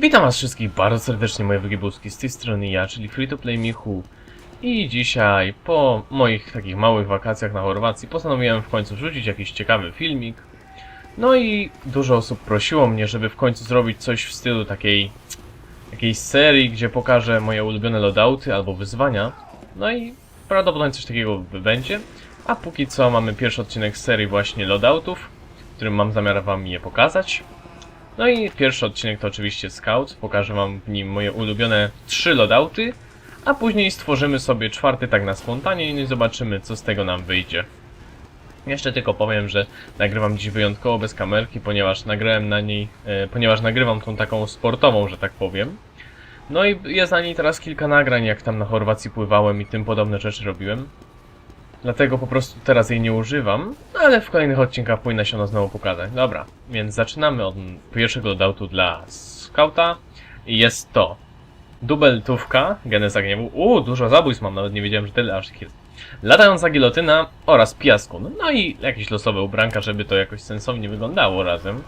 Witam was wszystkich bardzo serdecznie, moje wygibuski, z tej strony ja, czyli Free to Play Michu. I dzisiaj, po moich takich małych wakacjach na Chorwacji, postanowiłem w końcu wrzucić jakiś ciekawy filmik. No i dużo osób prosiło mnie, żeby w końcu zrobić coś w stylu takiej jakiejś serii, gdzie pokażę moje ulubione loadouty albo wyzwania. No i prawdopodobnie coś takiego będzie. A póki co mamy pierwszy odcinek serii właśnie loadoutów, w którym mam zamiar wam je pokazać. No i pierwszy odcinek to oczywiście Scout. Pokażę wam w nim moje ulubione trzy loadouty, a później stworzymy sobie czwarty tak na spontanie i zobaczymy co z tego nam wyjdzie. Jeszcze tylko powiem, że nagrywam dziś wyjątkowo bez kamerki, ponieważ nagrałem na niej, e, ponieważ nagrywam tą taką sportową, że tak powiem. No i jest na niej teraz kilka nagrań, jak tam na Chorwacji pływałem i tym podobne rzeczy robiłem. Dlatego po prostu teraz jej nie używam, no ale w kolejnych odcinkach powinna się ona znowu pokazać. Dobra, więc zaczynamy od pierwszego loadoutu dla Scouta. I jest to dubeltówka, geneza gniewu. Uuu, dużo zabójstw mam, nawet nie wiedziałem, że tyle aż jest. Latająca gilotyna oraz piaskun. No i jakieś losowe ubranka, żeby to jakoś sensownie wyglądało razem.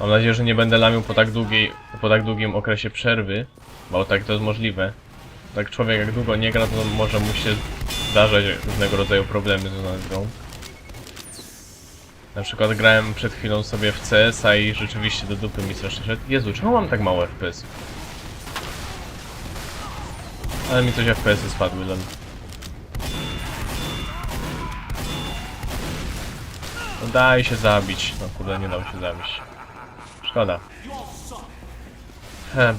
Mam nadzieję, że nie będę lamił po tak, długiej, po tak długim okresie przerwy, bo tak to jest możliwe. Tak człowiek jak długo nie gra, to może mu się zdarzać różnego rodzaju problemy związane z grą. Na przykład grałem przed chwilą sobie w CS-a i rzeczywiście do dupy mi strasznie szedł. Jezu, czemu mam tak mało FPS? Ale mi coś FPS-y spadły, lol. No daj się zabić. No kurde, nie dał się zabić. Szkoda. He.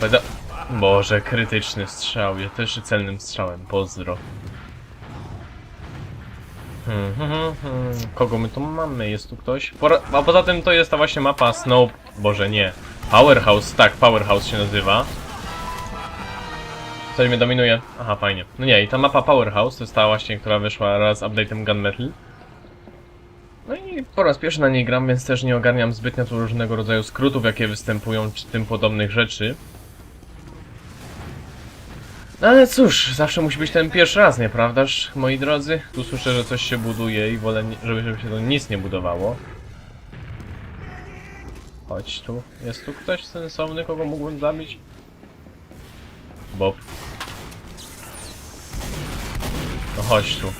Boże, krytyczny strzał. Ja też celnym strzałem. Pozdro. Hmm, hmm, hmm. Kogo my tu mamy? Jest tu ktoś? Pora A poza tym to jest ta właśnie mapa Snow... Boże, nie. Powerhouse, tak, Powerhouse się nazywa. Coś mnie dominuje. Aha, fajnie. No nie, i ta mapa Powerhouse to jest ta właśnie, która wyszła raz z update'em Gunmetal. No i po raz pierwszy na niej gram, więc też nie ogarniam zbytnio tu różnego rodzaju skrótów, jakie występują, czy tym podobnych rzeczy. No ale cóż, zawsze musi być ten pierwszy raz, nieprawdaż, moi drodzy? Tu słyszę, że coś się buduje i wolę, żeby, się to nic nie budowało. Chodź tu. Jest tu ktoś sensowny, kogo mógłbym zabić? Bob. No chodź tu.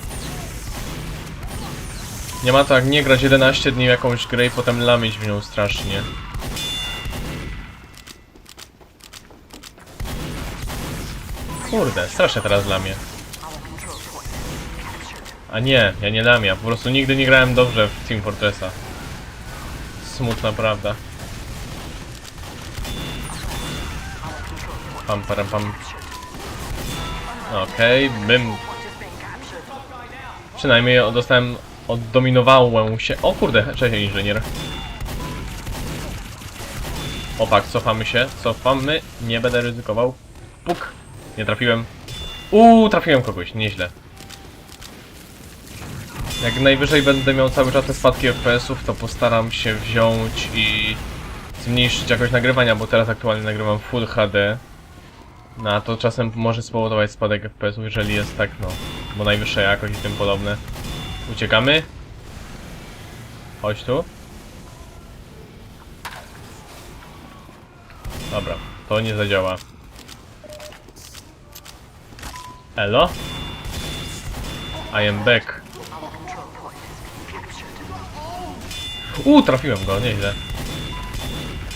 Nie ma tak nie grać 11 dni w jakąś grę i potem lamić w nią strasznie. Kurde, strasznie teraz lamię. A nie, ja nie lamię, po prostu nigdy nie grałem dobrze w Team Fortressa. Smutna prawda. Pam, param, pam. Okej, bym... Przynajmniej dostałem... Oddominowałem się... O kurde, cześć inżynier. Opak, cofamy się, cofamy. Nie będę ryzykował. Puk. Nie trafiłem. Uuu, trafiłem kogoś, nieźle. Jak najwyżej będę miał cały czas te spadki FPS-ów, to postaram się wziąć i zmniejszyć jakość nagrywania, bo teraz aktualnie nagrywam Full HD. No a to czasem może spowodować spadek FPS-ów, jeżeli jest tak, no, bo najwyższa jakość i tym podobne. Uciekamy. Chodź tu. Dobra, to nie zadziała. Elo? I am back. Uuu, trafiłem go, nieźle.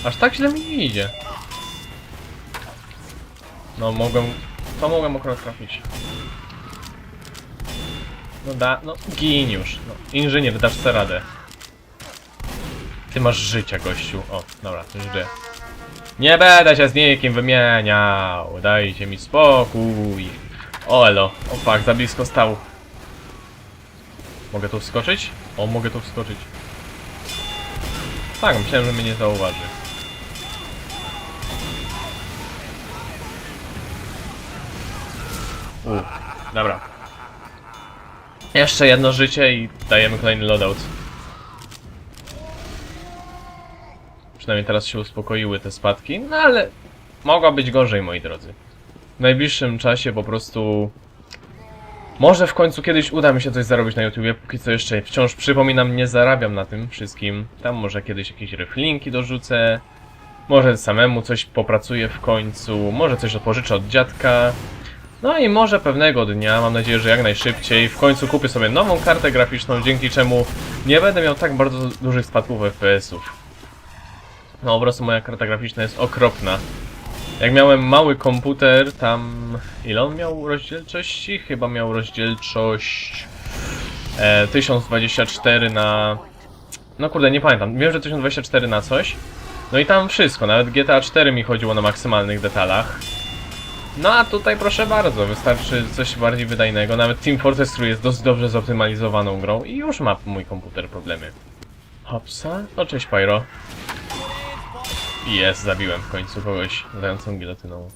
Aż tak źle mi nie idzie. No, mogłem... To mogłem akurat trafić. No da... no gin już. No, inżynier, dasz sobie radę. Ty masz życia, gościu. O, dobra, już wie. Nie będę się z nikim wymieniał. Dajcie mi spokój. O elo. O fuck, za blisko stał. Mogę tu wskoczyć? O, mogę tu wskoczyć. Tak, myślałem, że mnie nie zauważy. U, dobra. Jeszcze jedno życie i dajemy kolejny loadout. Przynajmniej teraz się uspokoiły te spadki, no ale mogła być gorzej, moi drodzy. W najbliższym czasie po prostu... Może w końcu kiedyś uda mi się coś zarobić na YouTubie, póki co jeszcze wciąż przypominam, nie zarabiam na tym wszystkim. Tam może kiedyś jakieś reflinki dorzucę. Może samemu coś popracuję w końcu, może coś pożyczę od dziadka. No i może pewnego dnia, mam nadzieję, że jak najszybciej, w końcu kupię sobie nową kartę graficzną, dzięki czemu nie będę miał tak bardzo dużych spadków FPS-ów. No po prostu moja karta graficzna jest okropna. Jak miałem mały komputer, tam... Ile on miał rozdzielczości? Chyba miał rozdzielczość... E, 1024 na... No kurde, nie pamiętam. Wiem, że 1024 na coś. No i tam wszystko, nawet GTA 4 mi chodziło na maksymalnych detalach. No a tutaj proszę bardzo, wystarczy coś bardziej wydajnego. Nawet Team Fortress, który jest dosyć dobrze zoptymalizowaną grą i już ma mój komputer problemy. Hopsa? O cześć Pyro. Jest, zabiłem w końcu kogoś dającą gilotyną.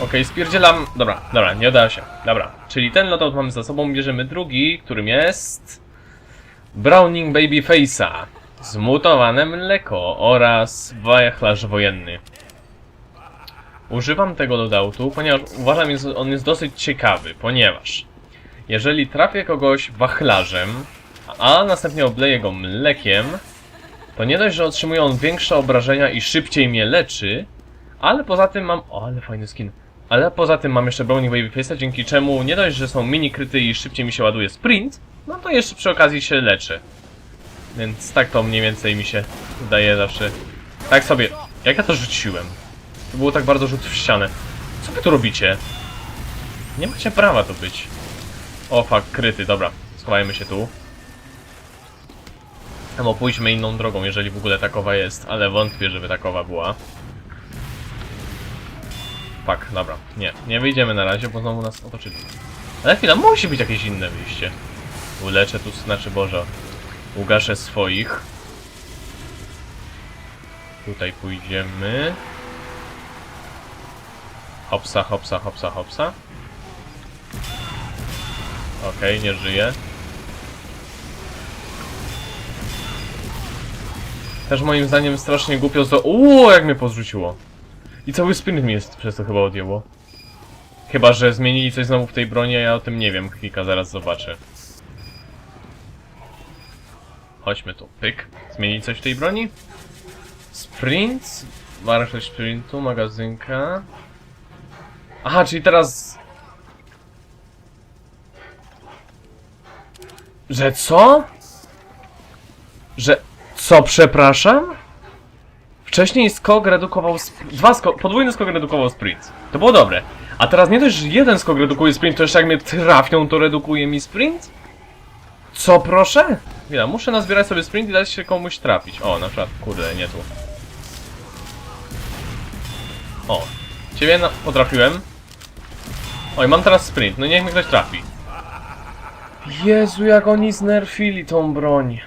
Okej, spierdzielam. Dobra, dobra, nie udało się. Dobra, czyli ten loadout mamy za sobą, bierzemy drugi, którym jest... Browning Babyface'a, zmutowane mleko oraz wachlarz wojenny. Używam tego loadoutu, ponieważ uważam, że on jest dosyć ciekawy, ponieważ jeżeli trafię kogoś wachlarzem, a następnie obleję go mlekiem, to nie dość, że otrzymuje on większe obrażenia i szybciej mnie leczy, ale poza tym mam... O, ale fajny skin. Ale poza tym mam jeszcze Browning Babyface'a, dzięki czemu nie dość, że są mini kryty i szybciej mi się ładuje sprint, no to jeszcze przy okazji się leczę. Więc tak to mniej więcej mi się wydaje zawsze. Tak sobie. Jak ja to rzuciłem? To było tak bardzo rzut w ścianę. Co wy tu robicie? Nie macie prawa tu być. O fuck, kryty, dobra. Schowajmy się tu. Albo pójdźmy inną drogą, jeżeli w ogóle takowa jest, ale wątpię, żeby takowa była. Fuck, dobra. Nie, nie wyjdziemy na razie, bo znowu nas otoczyli. Ale chwila, musi być jakieś inne wyjście. Uleczę tu, znaczy Boże, ugaszę swoich. Tutaj pójdziemy. Hopsa, hopsa, hopsa, hopsa. Okej, nie żyje. Też moim zdaniem strasznie głupio zo... Uuu, jak mnie pozrzuciło. I cały sprint mi jest przez to chyba odjęło. Chyba, że zmienili coś znowu w tej broni, a ja o tym nie wiem. Klika, zaraz zobaczę. Chodźmy tu. Pyk. Zmienili coś w tej broni? Sprint. Wartość sprintu, magazynka. Aha, czyli teraz... Że co? Że... Co, przepraszam? Wcześniej skok redukował... Dwa skok... Podwójny skok redukował sprint. To było dobre. A teraz nie dość, że jeden skok redukuje sprint, to jeszcze jak mnie trafią, to redukuje mi sprint? Co, proszę? Chwila, muszę nazbierać sobie sprint i dać się komuś trafić. O, na przykład, kurde, nie tu. O, ciebie potrafiłem. Oj, mam teraz sprint, no niech mnie ktoś trafi. Jezu, jak oni znerfili tą broń.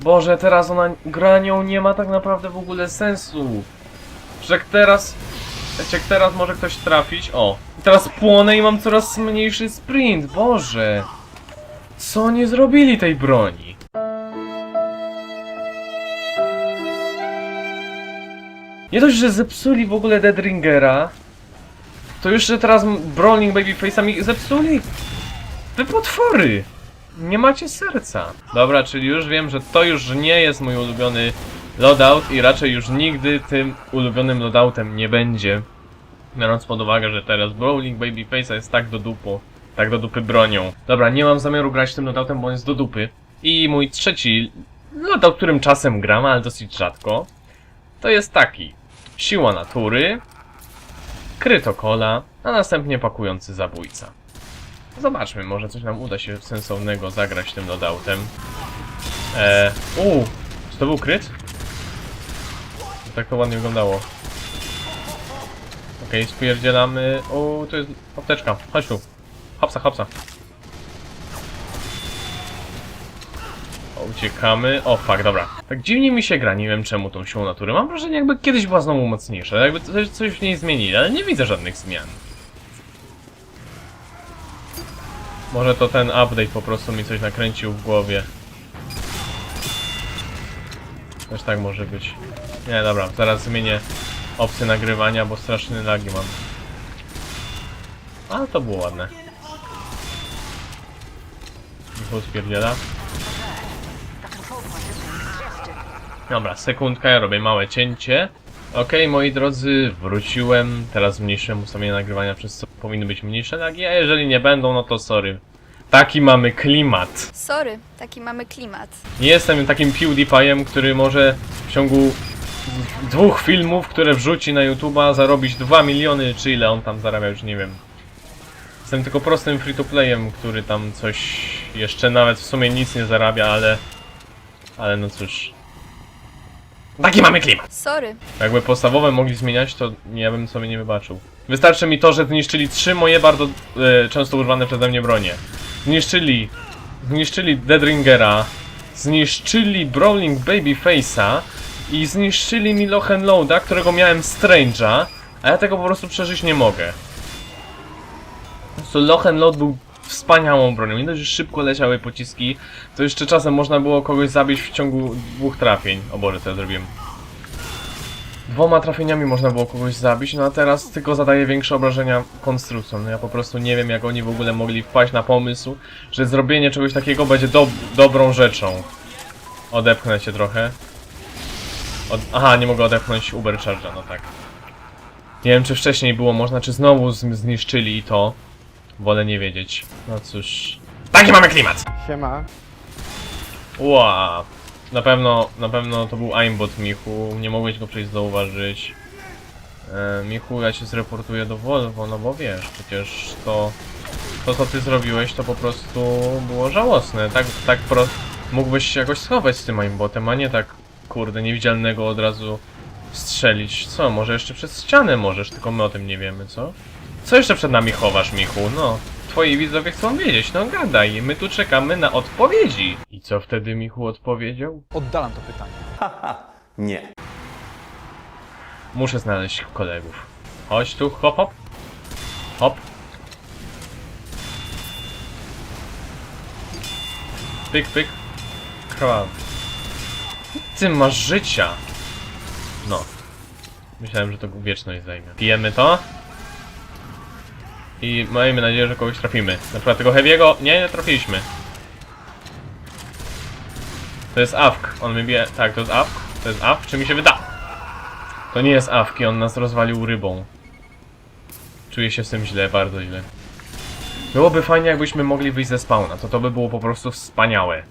Boże, teraz ona granią nie ma tak naprawdę w ogóle sensu. Że teraz... Jak teraz może ktoś trafić. O, teraz płonę i mam coraz mniejszy sprint. Boże. Co oni zrobili tej broni? Nie dość, że zepsuli w ogóle Deadringera, to że teraz Brawling Babyface'ami zepsuli? Wy potwory! Nie macie serca. Dobra, czyli już wiem, że to już nie jest mój ulubiony loadout i raczej już nigdy tym ulubionym loadoutem nie będzie. Biorąc pod uwagę, że teraz Brawling Babyface'a jest tak do dupu, tak do dupy bronią. Dobra, nie mam zamiaru grać tym loadoutem, bo on jest do dupy. I mój trzeci loadout, którym czasem gram, ale dosyć rzadko, to jest taki. Siła natury, krytokola, a następnie pakujący zabójca. Zobaczmy, może coś nam uda się sensownego zagrać tym loadoutem. Eee, uuu, czy to był kryt? Tak to ładnie wyglądało. Okej, okay, spierdzielamy. O, to jest apteczka. Chodź tu. Hopsa. O, uciekamy. O, fuck, dobra. Tak dziwnie mi się gra, nie wiem czemu tą siłą natury. Mam wrażenie, jakby kiedyś była znowu mocniejsza, jakby coś w niej zmienili, ale nie widzę żadnych zmian. Może to ten update po prostu mi coś nakręcił w głowie. Też tak może być. Nie, dobra, zaraz zmienię opcję nagrywania, bo straszny lagi mam. A, to było ładne. Michał spierdziela. Dobra, sekundka, ja robię małe cięcie. Okej, moi drodzy, wróciłem. Teraz zmniejszyłem ustawienie nagrywania, przez co powinny być mniejsze lagi, a jeżeli nie będą, no to sorry. Taki mamy klimat. Sorry, taki mamy klimat. Nie jestem takim PewDiePie'em, który może w ciągu dwóch filmów, które wrzuci na YouTube'a zarobić 2 miliony, czy ile on tam zarabia, już nie wiem. Jestem tylko prostym free-to-playem, który tam coś jeszcze nawet w sumie nic nie zarabia, ale... Ale no cóż... Taki mamy klimat! Sorry, Jakby podstawowe mogli zmieniać, to ja bym sobie nie wybaczył. Wystarczy mi to, że zniszczyli trzy moje bardzo e, często używane przeze mnie bronie. Zniszczyli... Zniszczyli Deadringera, zniszczyli Brawling Babyface'a i zniszczyli mi Loda, którego miałem Strange'a, a ja tego po prostu przeżyć nie mogę. Po prostu Load był wspaniałą bronią. Nie dość, że szybko leciały pociski, to jeszcze czasem można było kogoś zabić w ciągu dwóch trafień. O Boże, co ja zrobiłem. Dwoma trafieniami można było kogoś zabić, no a teraz tylko zadaje większe obrażenia konstrukcją. No ja po prostu nie wiem, jak oni w ogóle mogli wpaść na pomysł, że zrobienie czegoś takiego będzie dob dobrą rzeczą. Odepchnę cię trochę. Od Aha, nie mogę odepchnąć Uber Charge'a, no tak. Nie wiem, czy wcześniej było można, czy znowu zniszczyli to. Wolę nie wiedzieć. No cóż. Taki mamy klimat! Siema. Ła, na pewno, na pewno to był aimbot Michu, nie mogłeś go przejść zauważyć. E, Michu, ja cię zreportuję do Volvo, no bo wiesz, przecież to, to co ty zrobiłeś to po prostu było żałosne, tak, tak pro... Mógłbyś się jakoś schować z tym aimbotem, a nie tak, kurde, niewidzialnego od razu strzelić. Co, może jeszcze przez ścianę możesz, tylko my o tym nie wiemy, co? Co jeszcze przed nami chowasz, Michu? No, twoi widzowie chcą wiedzieć, no gadaj, my tu czekamy na odpowiedzi. I co wtedy Michu odpowiedział? Oddalam to pytanie. Nie. Muszę znaleźć kolegów. Chodź tu, hop, hop. Hop. Pyk, pyk. Krwaw. Ty masz życia. No. Myślałem, że to wieczność zajmie. Pijemy to. I miejmy nadzieję, że kogoś trafimy. Na przykład tego Heavy'ego. Nie, nie trafiliśmy. To jest AFK. On mi bije... Tak, to jest AFK. To jest AFK, czy mi się wyda? To nie jest awki, on nas rozwalił rybą. Czuję się z tym źle, bardzo źle. Byłoby fajnie, jakbyśmy mogli wyjść ze spawna, to to by było po prostu wspaniałe.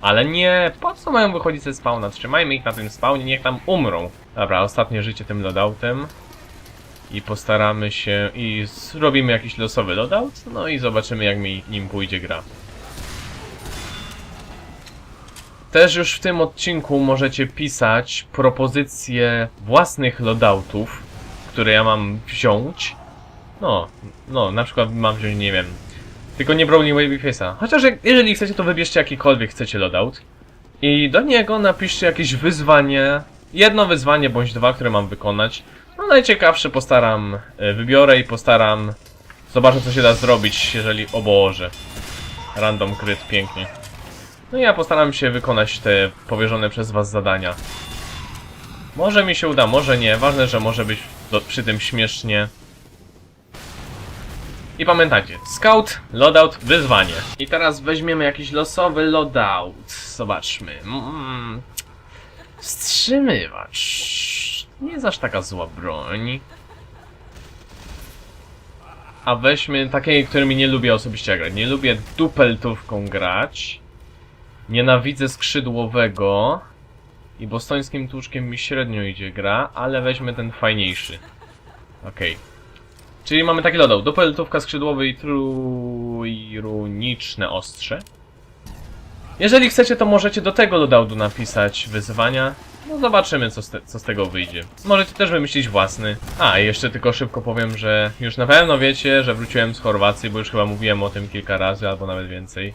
Ale nie, po co mają wychodzić ze spawna? Trzymajmy ich na tym spawnie, niech tam umrą. Dobra, ostatnie życie tym loadoutem. I postaramy się, i zrobimy jakiś losowy loadout, no i zobaczymy jak mi nim pójdzie gra. Też już w tym odcinku możecie pisać propozycje własnych loadoutów, które ja mam wziąć. No, no, na przykład mam wziąć, nie wiem, tylko nie Brawling Babyface'a. Chociaż jeżeli chcecie, to wybierzcie jakikolwiek chcecie loadout. I do niego napiszcie jakieś wyzwanie, jedno wyzwanie bądź dwa, które mam wykonać. Najciekawsze postaram, e, wybiorę i postaram, zobaczę co się da zrobić, jeżeli, o Boże. Random crit, pięknie. No i ja postaram się wykonać te powierzone przez was zadania. Może mi się uda, może nie. Ważne, że może być przy tym śmiesznie. I pamiętajcie, scout, loadout, wyzwanie. I teraz weźmiemy jakiś losowy loadout. Zobaczmy. Mm. Wstrzymywacz. Nie jest aż taka zła broń. A weźmy takiej, którymi nie lubię osobiście grać. Nie lubię dupeltówką grać. Nienawidzę skrzydłowego. I bostońskim tłuczkiem mi średnio idzie gra, ale weźmy ten fajniejszy. Okej. Czyli mamy taki loadout. Dopeltówka skrzydłowy i trójruniczne ostrze. Jeżeli chcecie, to możecie do tego loadoutu napisać wyzwania. No zobaczymy, co z, te, co z tego wyjdzie. Możecie też wymyślić własny. A, i jeszcze tylko szybko powiem, że już na pewno wiecie, że wróciłem z Chorwacji, bo już chyba mówiłem o tym kilka razy, albo nawet więcej.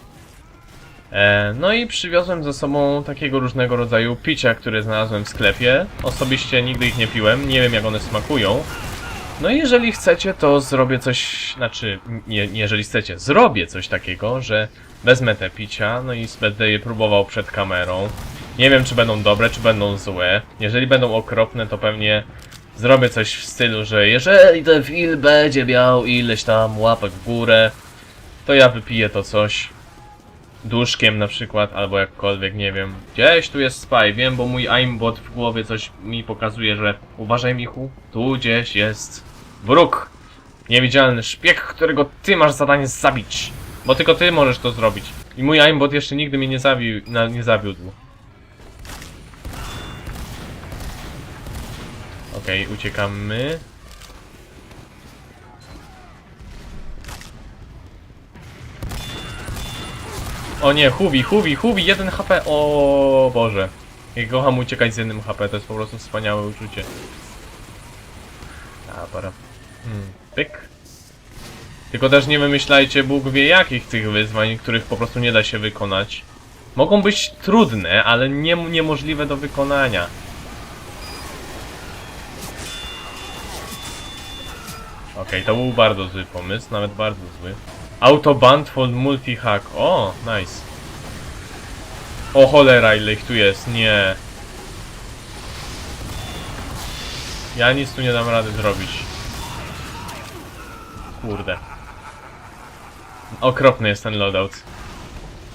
E, no i przywiozłem ze sobą takiego różnego rodzaju picia, które znalazłem w sklepie. Osobiście nigdy ich nie piłem, nie wiem jak one smakują. No i jeżeli chcecie, to zrobię coś, znaczy, nie, jeżeli chcecie, zrobię coś takiego, że wezmę te picia, no i będę je próbował przed kamerą. Nie wiem, czy będą dobre, czy będą złe. Jeżeli będą okropne, to pewnie zrobię coś w stylu, że jeżeli ten film będzie miał ileś tam łapek w górę, to ja wypiję to coś. duszkiem na przykład, albo jakkolwiek, nie wiem. Gdzieś tu jest spy, wiem, bo mój aimbot w głowie coś mi pokazuje, że uważaj Michu, tu gdzieś jest wróg. Niewidzialny szpieg, którego ty masz zadanie zabić. Bo tylko ty możesz to zrobić. I mój aimbot jeszcze nigdy mnie nie na, nie zawiódł. Okej, uciekamy. O nie, Hubi, Hubi, Hubi, jeden HP, o Boże. Jak kocham uciekać z jednym HP, to jest po prostu wspaniałe uczucie. A, para. Hmm, pyk. Tylko też nie wymyślajcie Bóg wie jakich tych wyzwań, których po prostu nie da się wykonać. Mogą być trudne, ale nie, niemożliwe do wykonania. Okej, to był bardzo zły pomysł, nawet bardzo zły. Autoband for multi-hack. O, nice. O cholera, ile ich tu jest, nie. Ja nic tu nie dam rady zrobić. Kurde. Okropny jest ten loadout.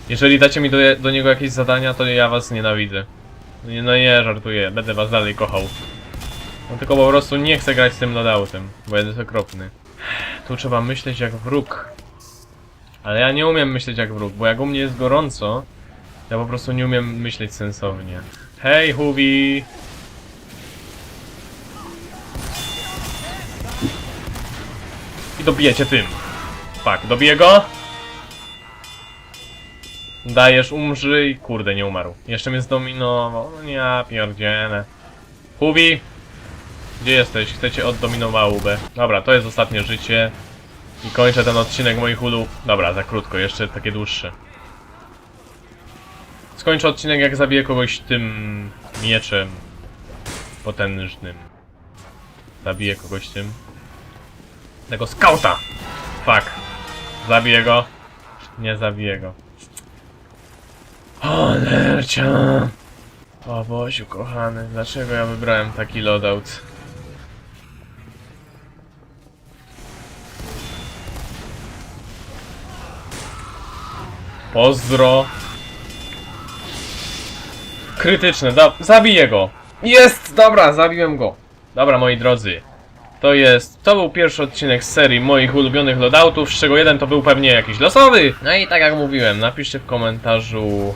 Jeżeli dacie mi do, do niego jakieś zadania, to ja was nienawidzę. Nie, no nie, żartuję, będę was dalej kochał. No tylko po prostu nie chcę grać z tym loadoutem, bo jest okropny. Tu trzeba myśleć jak wróg. Ale ja nie umiem myśleć jak wróg, bo jak u mnie jest gorąco, ja po prostu nie umiem myśleć sensownie. Hej, Hubi! I dobijecie tym. Fuck, dobiję go? Dajesz, umrzyj. Kurde, nie umarł. Jeszcze mnie zdominował. No nie, ja pierdzielę. Hubi! Gdzie jesteś? Chcecie oddominował B. Dobra, to jest ostatnie życie. I kończę ten odcinek moich ulu. Dobra, za krótko, jeszcze takie dłuższe. Skończę odcinek jak zabiję kogoś tym mieczem potężnym. Zabiję kogoś tym. Tego skauta! Fuck. Zabiję go. Nie zabiję go. O, lercia. O Bosiu, kochany, dlaczego ja wybrałem taki loadout? Pozdro. Krytyczne, da zabiję go. Jest, dobra, zabiłem go. Dobra, moi drodzy. To jest, to był pierwszy odcinek z serii moich ulubionych loadoutów, z czego jeden to był pewnie jakiś losowy. No i tak jak mówiłem, napiszcie w komentarzu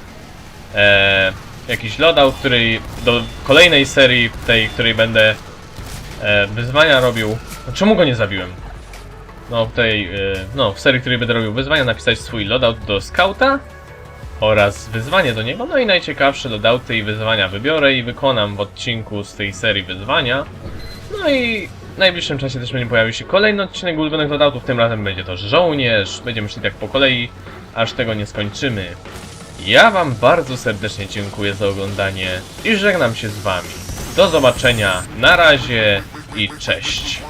e, jakiś loadout, który do kolejnej serii, tej, której będę e, wyzwania robił. No, czemu go nie zabiłem? No, w tej, e, no, w serii, w której będę robił wyzwania, napisać swój loadout do skauta oraz wyzwanie do niego. No i najciekawsze loadouty i wyzwania wybiorę i wykonam w odcinku z tej serii wyzwania. No i w najbliższym czasie też będzie pojawił się kolejny odcinek ulubionych loadoutów. Tym razem będzie to żołnierz. Będziemy szli tak po kolei, aż tego nie skończymy. Ja wam bardzo serdecznie dziękuję za oglądanie i żegnam się z wami. Do zobaczenia, na razie i cześć.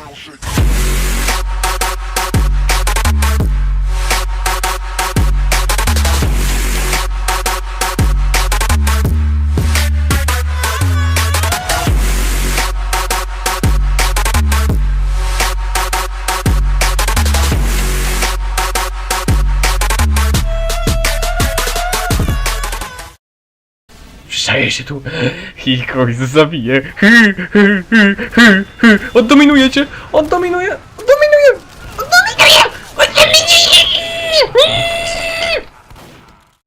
Się tu i kogoś zabiję. Hy, hy, hy, hy, hy. Oddominujecie!